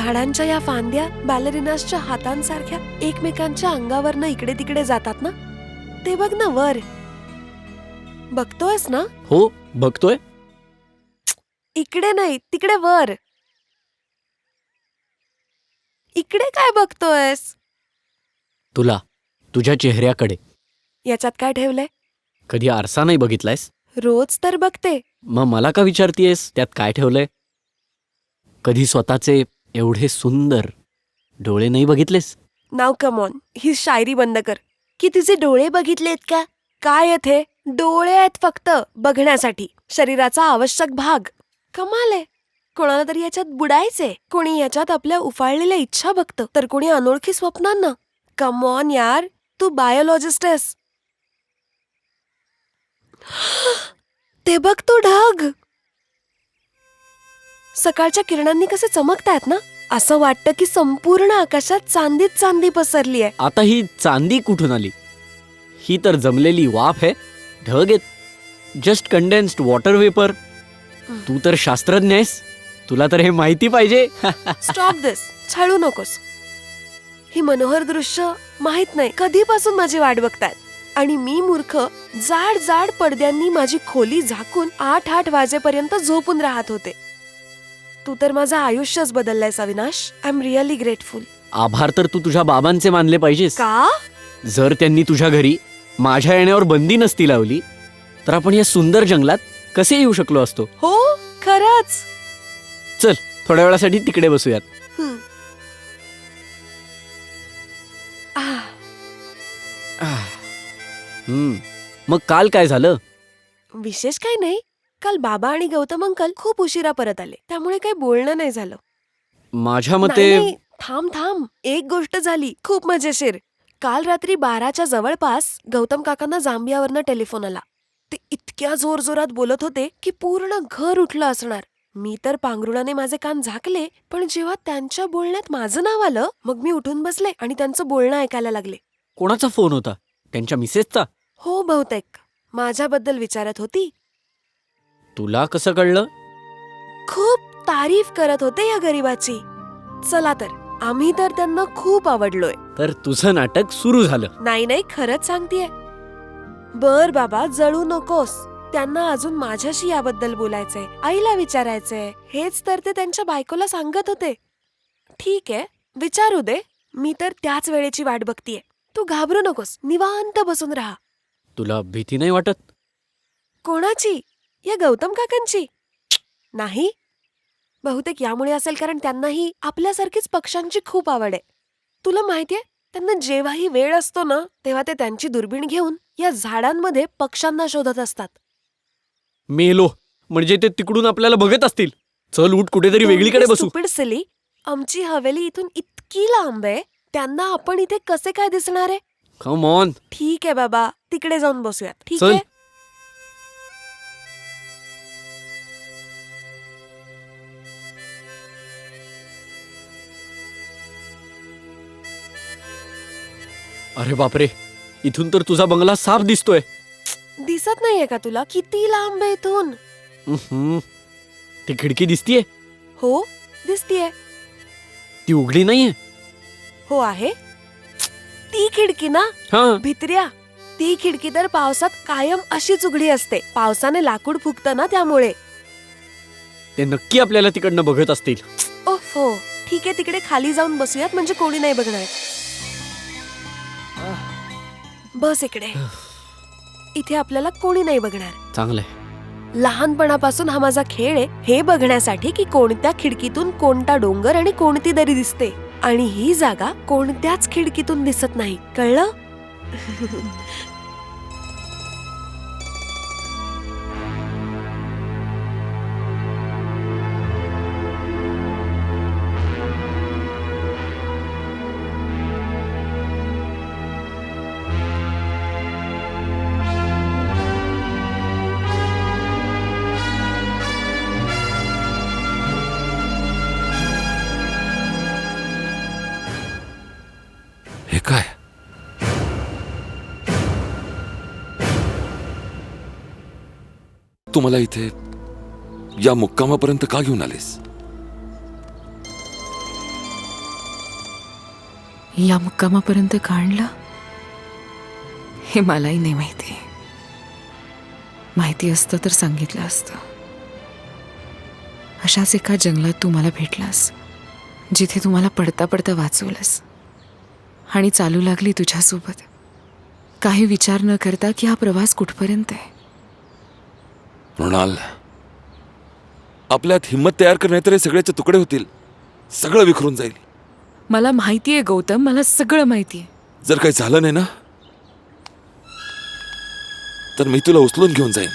झाडांच्या या फांद्या बॅलरिनासच्या हातांसारख्या एकमेकांच्या अंगावरनं इकडे तिकडे जातात ना? ते बघ ना वर. बघतोयस ना? हो बघतोय. इकडे नाही तिकडे वर. इकडे काय बघतोयस? तुला तुझ्या चेहऱ्याकडे. याच्यात काय ठेवलंय? कधी आरसा नाही बघितलायस? रोज तर बघते. मग मला का विचारतीयस? त्यात काय ठेवलंय? कधी स्वतःचे एवढे सुंदर. डोळे नाही बघितलेस? नाव कमॉन ही शायरी बंद कर. की तुझे डोळे बघितलेत का? काय येथे डोळे आहेत फक्त बघण्यासाठी शरीराचा आवश्यक भाग. कमाल आहे. कोणाला तरी याच्यात बुडायचे कोणी याच्यात आपल्या उफाळलेल्या इच्छा बघतं तर कोणी अनोळखी स्वप्नांना. कमॉन यार तू बायोलॉजिस्ट आहेस. ते बघ तो ढग. सकाळच्या किरणांनी कसे चमकतायत ना? असं वाटतं की संपूर्ण आकाशात चांदीच चांदी पसरली आहे आता ही चांदी कुठून आली? ही तर जमलेली वाफ आहे. ढग आहेत. जस्ट कंडेन्स्ड वॉटर वेपर तू तर शास्त्रज्ञ आहेस. तुला तर हे माहिती पाहिजे. स्टॉप दिस छळू नकोस. ही मनोहर दृश्य माहीत नाही. कधीपासून माझी वाट बघतायत? आणि मी मूर्ख जाड जाड पडद्यांनी माझी खोली झाकून आठ आठ वाजेपर्यंत झोपून राहत होते. तू तर माझं आयुष्यच बदललंयस Avinash I am really grateful आभार तर तू तुझ्या बाबांचे मानले पाहिजेस. का? जर त्यांनी तुझ्या घरी माझ्या येण्यावर बंदी नसती लावली तर आपण या सुंदर जंगलात कसे येऊ शकलो असतो? हो खरंच. चल थोड्या वेळासाठी तिकडे बसूयात. हं. आह, हम्म मग काल काय झालं? विशेष काही नाही. काल बाबा आणि गौतम अंकल खूप उशिरा परत आले. त्यामुळे काही बोलणं नाही झालं. माझ्या नाही, मते नाही, थांब थांब. एक गोष्ट झाली. खूप मजेशीर. काल रात्री बाराच्या जवळपास गौतम काकांना जांबियावरनं टेलिफोन आला. ते इतक्या जोर जोरात बोलत होते की पूर्ण घर उठलं असणार. मी तर पांघरुणाने माझे कान झाकले पण जेव्हा त्यांच्या बोलण्यात माझं नाव आलं मग मी उठून बसले आणि त्यांचं बोलणं ऐकायला लागले. कोणाचा फोन होता? त्यांच्या मिसेसचा? हो बहुतेक. माझ्याबद्दल विचारत होती. तुला कसं कळलं? खूप तारीफ करत होते या गरीबाची. चला तर आम्ही तर त्यांना खूप आवडलोय. तर तुझं नाटक सुरू झालं. नाही नाही खरंच सांगतेय. बर बाबा जळू नकोस. त्यांना अजून माझ्याशी याबद्दल बोलायचंय आईला विचारायचंय. हेच तर ते त्यांच्या बायकोला सांगत होते. ठीक आहे विचारू दे. मी तर त्याच वेळेची वाट बघतीये. तू घाबरू नकोस निवांत बसून राहा. तुला भीती नाही वाटत? कोणाची? या गौतम काकांची. नाही. बहुतेक यामुळे असेल कारण त्यांनाही आपल्यासारखीच पक्ष्यांची खूप आवड आहे. तुला माहितीये त्यांना जेव्हाही वेळ असतो ना तेव्हा ते त्यांची दुर्बीण घेऊन या झाडांमध्ये पक्ष्यांना शोधत असतात. मेलो म्हणजे ते तिकडून आपल्याला बघत असतील. चल उठ कुठेतरी वेगळीकडे बसू. सिली आमची हवेली इथून इतकी लांब आहे त्यांना आपण इथे कसे काय दिसणार आहे? कम ऑन ठीक आहे बाबा तिकडे जाऊन बसूयात ठीक चल. आहे? अरे बापरे इथून तर तुझा बंगला साफ दिसतोय. दिसत नाहीये का तुला? किती लांब आहे इथून. ती खिडकी दिसतीये? हो दिसतीये. ती उघडी नाहीये? हो आहे. ती खिडकी ना? हा. भित्र्या. ती खिडकी तर पावसात कायम अशीच उघडी असते. पावसाने लाकूड फुगतं ना त्यामुळे. ते नक्की आपल्याला तिकडनं बघत असतील. ओफ हो ठीक आहे तिकडे खाली जाऊन बसूयात. म्हणजे कोणी नाही बघणार. बस इकडे. इथे आपल्याला कोणी नाही बघणार. चांगलंय. लहानपणापासून हा माझा खेळ आहे हे बघण्यासाठी की कोणत्या खिडकीतून कोणता डोंगर आणि कोणती दरी दिसते. आणि ही जागा कोणत्याच खिडकीतून दिसत नाही. कळलं? तू मला इथे या मुक्कामापर्यंत का घेऊन आलीस? या मुक्कामापर्यंत का आणलं? हे मलाही नाही माहिती. माहिती असतं तर सांगितलं असतं. अशाच एका जंगलात तू मला भेटलास जिथे तुम्हाला पडता पडता वाचवलंस. आणि चालू लागली तुझ्यासोबत. काही विचार न करता की हा प्रवास कुठपर्यंत आहे? मृणाल आपल्यात हिंमत तयार करणे तर हे सगळ्याचे तुकडे होतील. सगळं विखरून जाईल. मला माहिती आहे गौतम मला सगळं माहिती आहे. जर काही झालं नाही ना तर मी तुला उचलून घेऊन जाईन.